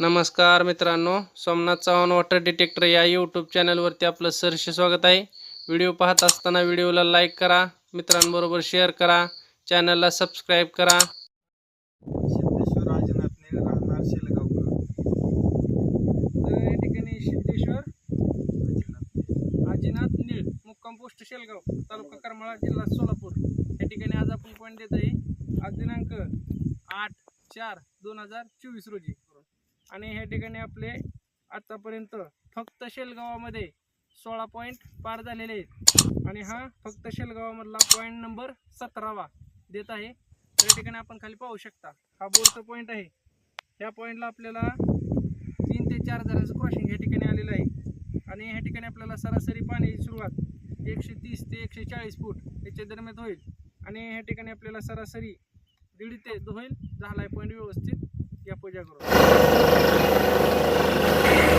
नमस्कार मित्रांनो Somnath Chavan water detector या यूट्यूब चॅनलवरती आपलं सहर्ष स्वागत आहे. व्हिडिओ पाहत असताना व्हिडिओला लाईक करा मित्रांबरोबर शेअर करा चॅनलला सबस्क्राईब करा. सिद्धेश्वर राजनाथने राहणार शेलगावकर तर या ठिकाणी सिद्धेश्वर राजनाथ आजीनाथ नीळ मुक्काम पोस्ट शेलगाव तालुका करमाळा जिल्हा सोलापूर. या ठिकाणी आज आपण पॉईंट देत आहे. आज दिनांक आठ चार दोन हजार चोवीस रोजी. आणि ह्या ठिकाणी आपले आतापर्यंत फक्त शेलगावामध्ये सोळा पॉईंट पार झालेले आहेत. आणि हा फक्त शेलगावामधला पॉईंट नंबर सतरावा देत आहे. त्या ठिकाणी आपण खाली पाहू शकता हा बोरचा पॉईंट आहे. ह्या पॉईंटला आपल्याला तीन ते चार हजाराचं क्रॉसिंग ह्या ठिकाणी आलेलं आहे. आणि ह्या ठिकाणी आपल्याला सरासरी पाण्याची सुरुवात एकशे तीस ते एकशे चाळीस फूट याच्या दरम्यान होईल. आणि ह्या ठिकाणी आपल्याला सरासरी दीड ते होईल झालाय पॉईंट व्यवस्थित. या पूजा करू